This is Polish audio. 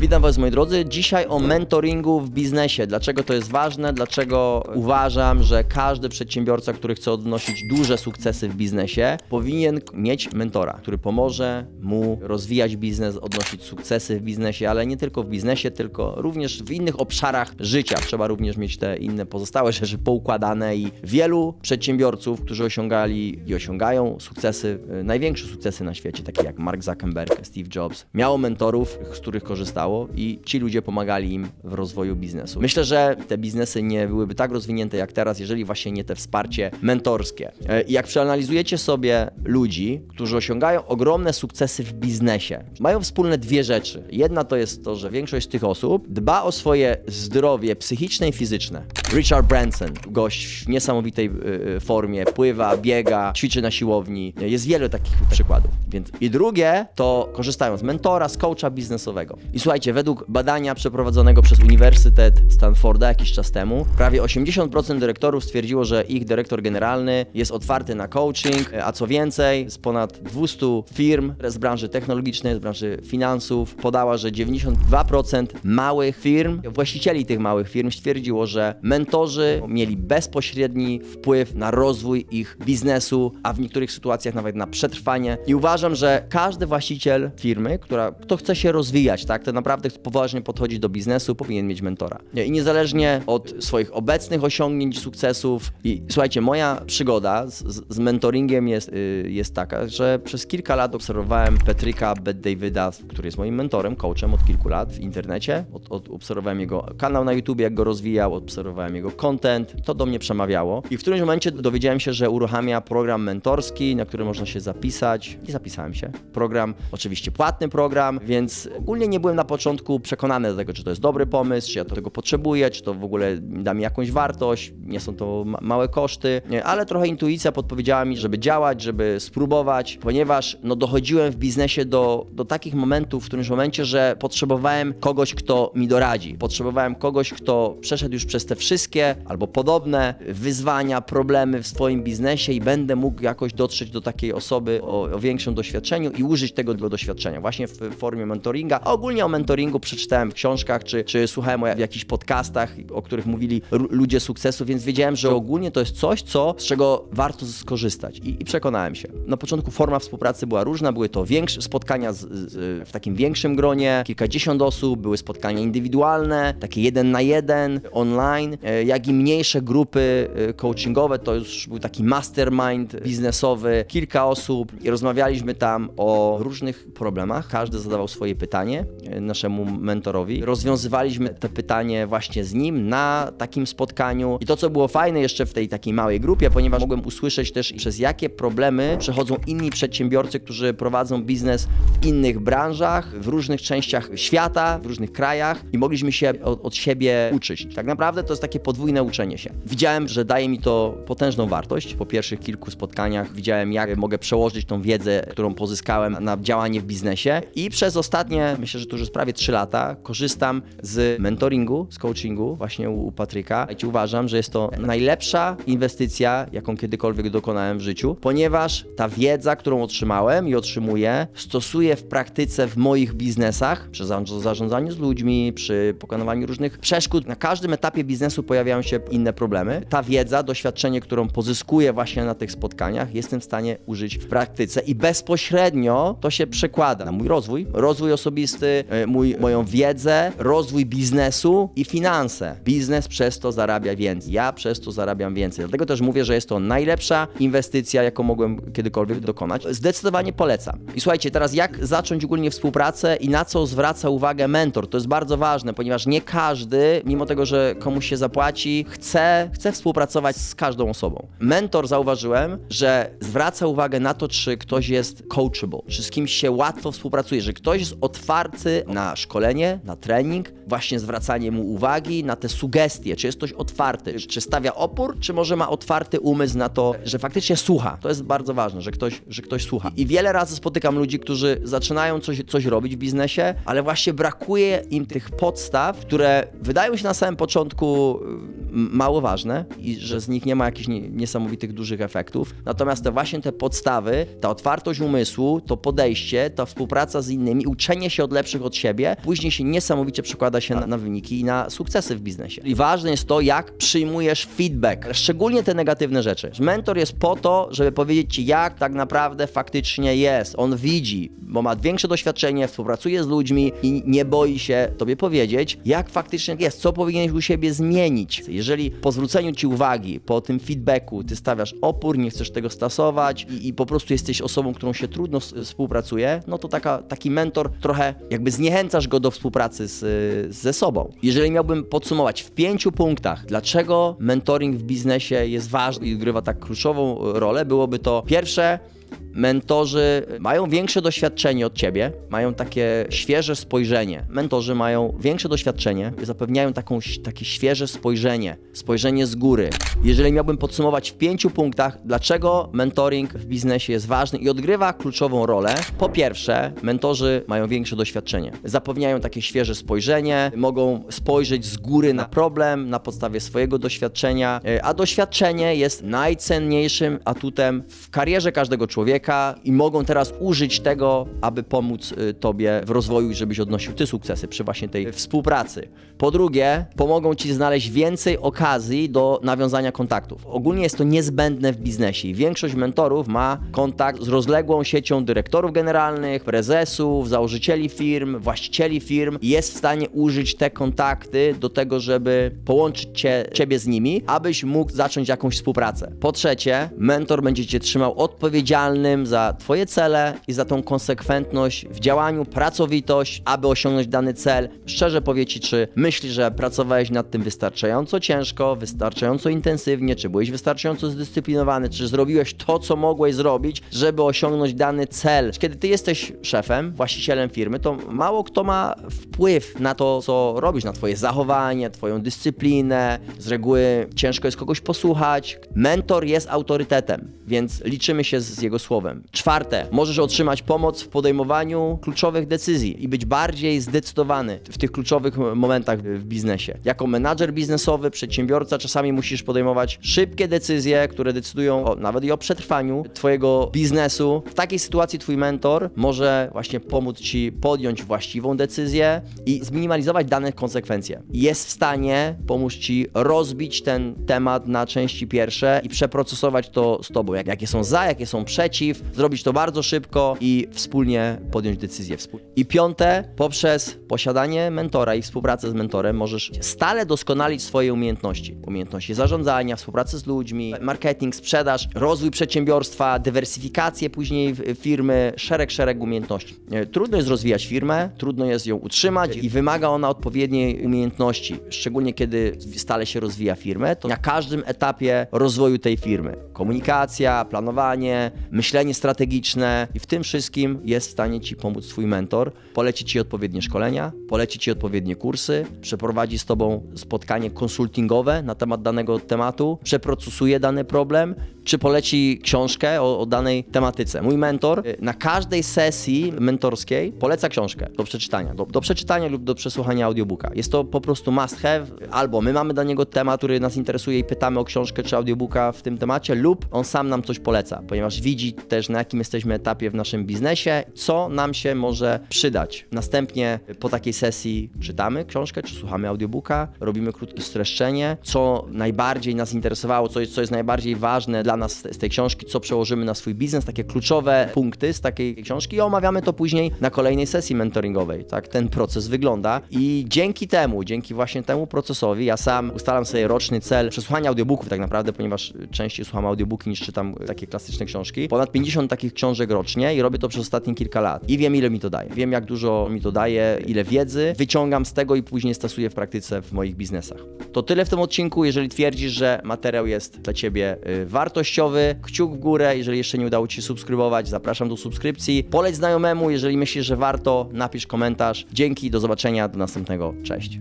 Witam Was moi drodzy. Dzisiaj o mentoringu w biznesie. Dlaczego to jest ważne? Dlaczego uważam, że każdy przedsiębiorca, który chce odnosić duże sukcesy w biznesie, powinien mieć mentora, który pomoże mu rozwijać biznes, odnosić sukcesy w biznesie, ale nie tylko w biznesie, tylko również w innych obszarach życia. Trzeba również mieć te inne pozostałe rzeczy poukładane i wielu przedsiębiorców, którzy osiągali i osiągają sukcesy, y, największe sukcesy na świecie, takie jak Mark Zuckerberg, Steve Jobs, miało mentorów, z których korzystało i ci ludzie pomagali im w rozwoju biznesu. Myślę, że te biznesy nie byłyby tak rozwinięte jak teraz, jeżeli właśnie nie te wsparcie mentorskie. E, I jak przeanalizujecie sobie ludzi, którzy osiągają ogromne sukcesy w biznesie, mają wspólne dwie rzeczy. Jedna to jest to, że większość z tych osób dba o swoje zdrowie psychiczne i fizyczne. Richard Branson, gość w niesamowitej y, y, formie, pływa, biega, ćwiczy na siłowni. Jest wiele takich przykładów. Więc i drugie to korzystają z mentora, z coacha biznesowego. I słuchajcie, według badania przeprowadzonego przez Uniwersytet Stanforda jakiś czas temu, prawie 80% dyrektorów stwierdziło, że ich dyrektor generalny jest otwarty na coaching, a co więcej, z ponad 200 firm z branży technologicznej, z branży finansów, podała, że 92% małych firm, właścicieli tych małych firm stwierdziło, że mentorzy mieli bezpośredni wpływ na rozwój ich biznesu, a w niektórych sytuacjach nawet na przetrwanie. I uważam, że każdy właściciel firmy, która, kto chce się rozwijać, tak, to naprawdę poważnie podchodzi do biznesu, powinien mieć mentora. I niezależnie od swoich obecnych osiągnięć, sukcesów. I słuchajcie, moja przygoda z, z, mentoringiem jest, y, jest taka, że przez kilka lat obserwowałem Petryka Bet Davida, który jest moim mentorem, coachem od kilku lat w internecie. Od, od, obserwowałem jego kanał na YouTube, jak go rozwijał, obserwowałem jego content to do mnie przemawiało. I w którymś momencie dowiedziałem się, że uruchamia program mentorski, na który można się zapisać. I zapisałem się. Program, oczywiście płatny program, więc ogólnie nie byłem na początku przekonany do tego, czy to jest dobry pomysł, czy ja tego potrzebuję, czy to w ogóle da mi jakąś wartość. Nie są to ma małe koszty, ale trochę intuicja podpowiedziała mi, żeby działać, żeby spróbować, ponieważ no, dochodziłem w biznesie do, do takich momentów, w którymś momencie, że potrzebowałem kogoś, kto mi doradzi. Potrzebowałem kogoś, kto przeszedł już przez te wszystkie albo podobne wyzwania, problemy w swoim biznesie i będę mógł jakoś dotrzeć do takiej osoby o, o większym doświadczeniu i użyć tego do doświadczenia właśnie w formie mentoringa. A ogólnie o mentoringu przeczytałem w książkach, czy, czy słuchałem o jakichś podcastach, o których mówili ludzie sukcesu, więc wiedziałem, że ogólnie to jest coś, co, z czego warto skorzystać I, i przekonałem się. Na początku forma współpracy była różna, były to większe spotkania z, z, w takim większym gronie, kilkadziesiąt osób, były spotkania indywidualne, takie jeden na jeden, online, e, jak i mniejsze grupy e, coachingowe, to już był taki mastermind biznesowy, kilka osób i rozmawialiśmy tam o różnych problemach, każdy zadawał swoje pytanie e, naszemu mentorowi, rozwiązywaliśmy te pytanie właśnie z nim na takim spotkaniu i to, co było fajne jeszcze w tej takiej małej grupie, ponieważ mogłem usłyszeć też przez jakie problemy przechodzą inni przedsiębiorcy, którzy prowadzą biznes w innych branżach, w różnych częściach świata, w różnych krajach i mogliśmy się od, od siebie uczyć. Tak naprawdę to jest takie podwójne uczenie się. Widziałem, że daje mi to potężną wartość. Po pierwszych kilku spotkaniach widziałem, jak mogę przełożyć tą wiedzę, którą pozyskałem na działanie w biznesie i przez ostatnie, myślę, że to już jest prawie 3 lata, korzystam z mentoringu, z coachingu właśnie u, Patryka. I uważam, że jest to najlepsza inwestycja, jaką kiedykolwiek dokonałem w życiu, ponieważ ta wiedza, którą otrzymałem i otrzymuję, stosuję w praktyce w moich biznesach, przy za- zarządzaniu z ludźmi, przy pokonywaniu różnych przeszkód. Na każdym etapie biznesu pojawiają się inne problemy. Ta wiedza, doświadczenie, którą pozyskuję właśnie na tych spotkaniach, jestem w stanie użyć w praktyce i bezpośrednio to się przekłada na mój rozwój, rozwój osobisty, e, mój, moją wiedzę, rozwój biznesu i finanse. Biznes przez to zarabia więcej. Ja przez to zarabiam więcej. Dlatego też mówię, że jest to najlepsza inwestycja, jaką mogłem kiedykolwiek dokonać. Zdecydowanie polecam. I słuchajcie, teraz jak zacząć ogólnie współpracę i na co zwraca uwagę mentor? To jest bardzo ważne, ponieważ nie każdy, mimo tego, że komuś się zapłaci, chce, chce współpracować z każdą osobą. Mentor zauważyłem, że zwraca uwagę na to, czy ktoś jest coachable, czy z kimś się łatwo współpracuje, że ktoś jest otwarty na szkolenie, na trening, właśnie zwracanie mu uwagi na te sugestie, czy jest ktoś otwarty, czy stawia opór, czy może ma otwarty umysł na to, że faktycznie słucha. To jest bardzo ważne, że ktoś, że ktoś słucha. I wiele razy spotykam ludzi, którzy zaczynają coś, coś robić w biznesie, ale właśnie brakuje im tych podstaw, które wydają się na samym początku mało ważne i że z nich nie ma jakichś nie, niesamowitych dużych efektów. Natomiast te właśnie te podstawy, ta otwartość umysłu, to podejście, ta współpraca z innymi, uczenie się od lepszych od siebie, później się niesamowicie przekłada się na, na wyniki i na sukcesy w biznesie. I ważne jest to, jak przyjmujesz feedback, szczególnie te negatywne rzeczy. Mentor jest po to, żeby powiedzieć ci, jak tak naprawdę faktycznie jest. On widzi, bo ma większe doświadczenie, współpracuje z ludźmi i nie boi się tobie powiedzieć, jak faktycznie jest, co powinieneś u siebie zmienić. Jeżeli po zwróceniu ci uwagi, po tym feedbacku, ty stawiasz opór, nie chcesz tego stosować i, i po prostu jesteś osobą, którą się trudno współpracuje, no to taka, taki mentor trochę jakby zniechęcasz go do współpracy z, ze sobą. Jeżeli miałbym podsumować w pięciu punktach, dlaczego mentoring w biznesie jest ważny i odgrywa tak kluczową rolę, byłoby to pierwsze, Mentorzy mają większe doświadczenie od ciebie, mają takie świeże spojrzenie. Mentorzy mają większe doświadczenie, zapewniają taką, takie świeże spojrzenie, spojrzenie z góry. Jeżeli miałbym podsumować w pięciu punktach, dlaczego mentoring w biznesie jest ważny i odgrywa kluczową rolę, po pierwsze, mentorzy mają większe doświadczenie. Zapewniają takie świeże spojrzenie, mogą spojrzeć z góry na problem na podstawie swojego doświadczenia, e, a doświadczenie jest najcenniejszym atutem w karierze każdego człowieka i mogą teraz użyć tego, aby pomóc y, tobie w rozwoju i żebyś odnosił ty sukcesy przy właśnie tej współpracy. Po drugie, pomogą ci znaleźć więcej okazji do nawiązania kontaktów. Ogólnie jest to niezbędne w biznesie i większość mentorów ma kontakt z rozległą siecią dyrektorów generalnych, prezesów, założycieli firm, właścicieli firm i jest w stanie użyć te kontakty do tego, żeby połączyć cię, ciebie z nimi, abyś mógł zacząć jakąś współpracę. Po trzecie, mentor będzie cię trzymał za twoje cele i za tą konsekwentność w działaniu, pracowitość, aby osiągnąć dany cel. Szczerze powie ci, czy myślisz, że pracowałeś nad tym wystarczająco ciężko, wystarczająco intensywnie, czy byłeś wystarczająco zdyscyplinowany, czy zrobiłeś to, co mogłeś zrobić, żeby osiągnąć dany cel. Kiedy ty jesteś szefem, właścicielem firmy, to mało kto ma wpływ na to, co robisz, na twoje zachowanie, twoją dyscyplinę. Z reguły ciężko jest kogoś posłuchać. Mentor jest autorytetem, więc liczymy się z jego słowem. Czwarte, możesz otrzymać pomoc w podejmowaniu kluczowych decyzji i być bardziej zdecydowany w tych kluczowych momentach w biznesie. Jako menadżer biznesowy, przedsiębiorca, czasami musisz podejmować szybkie decyzje, które decydują o, nawet i o przetrwaniu twojego biznesu. W takiej sytuacji twój mentor może właśnie pomóc ci podjąć właściwą decyzję i zminimalizować dane konsekwencje. Jest w stanie pomóc ci rozbić ten temat na części pierwsze i przeprocesować to z tobą. Jak, jakie są za, jakie są przeciw, zrobić to bardzo szybko i wspólnie podjąć decyzję. I piąte, poprzez posiadanie mentora i współpracę z mentorem możesz stale doskonalić swoje umiejętności. Umiejętności zarządzania, współpracy z ludźmi, marketing, sprzedaż, rozwój przedsiębiorstwa, dywersyfikację później firmy, szereg, szereg umiejętności. E, Trudno jest rozwijać firmę, trudno jest ją utrzymać i wymaga ona odpowiedniej umiejętności, szczególnie kiedy stale się rozwija firmę, to na każdym etapie rozwoju tej firmy. Komunikacja, planowanie, myślenie strategiczne i w tym wszystkim jest w stanie Ci pomóc Twój mentor, poleci Ci odpowiednie szkolenia, poleci Ci odpowiednie kursy, przeprowadzi z Tobą spotkanie konsultingowe na temat danego tematu, przeprocesuje dany problem, czy poleci książkę o, o danej tematyce. Mój mentor y, na każdej sesji mentorskiej poleca książkę do przeczytania, do, do przeczytania lub do przesłuchania audiobooka. Jest to po prostu must have, albo my mamy dla niego temat, który nas interesuje i pytamy o książkę czy audiobooka w tym temacie, lub on sam nam coś poleca, ponieważ widzi też na jakim jesteśmy etapie w naszym biznesie, co nam się może przydać. Następnie po takiej sesji czytamy książkę czy słuchamy audiobooka, robimy krótkie streszczenie, co najbardziej nas interesowało, co jest, co jest najbardziej ważne dla nas z tej książki, co przełożymy na swój biznes, takie kluczowe punkty z takiej książki i omawiamy to później na kolejnej sesji mentoringowej. Tak ten proces wygląda i dzięki temu, dzięki właśnie temu procesowi, ja sam ustalam sobie roczny cel przesłuchania audiobooków tak naprawdę, ponieważ częściej słucham audiobooki niż czytam takie klasyczne książki. Ponad 50 takich książek rocznie i robię to przez ostatnie kilka lat. I wiem ile mi to daje. Wiem jak dużo mi to daje, ile wiedzy wyciągam z tego i później stosuję w praktyce w moich biznesach. To tyle w tym odcinku. Jeżeli twierdzisz, że materiał jest dla Ciebie y, wartościowy, kciuk w górę. Jeżeli jeszcze nie udało Ci się subskrybować, zapraszam do subskrypcji. Poleć znajomemu, jeżeli myślisz, że warto, napisz komentarz. Dzięki, do zobaczenia, do następnego. Cześć.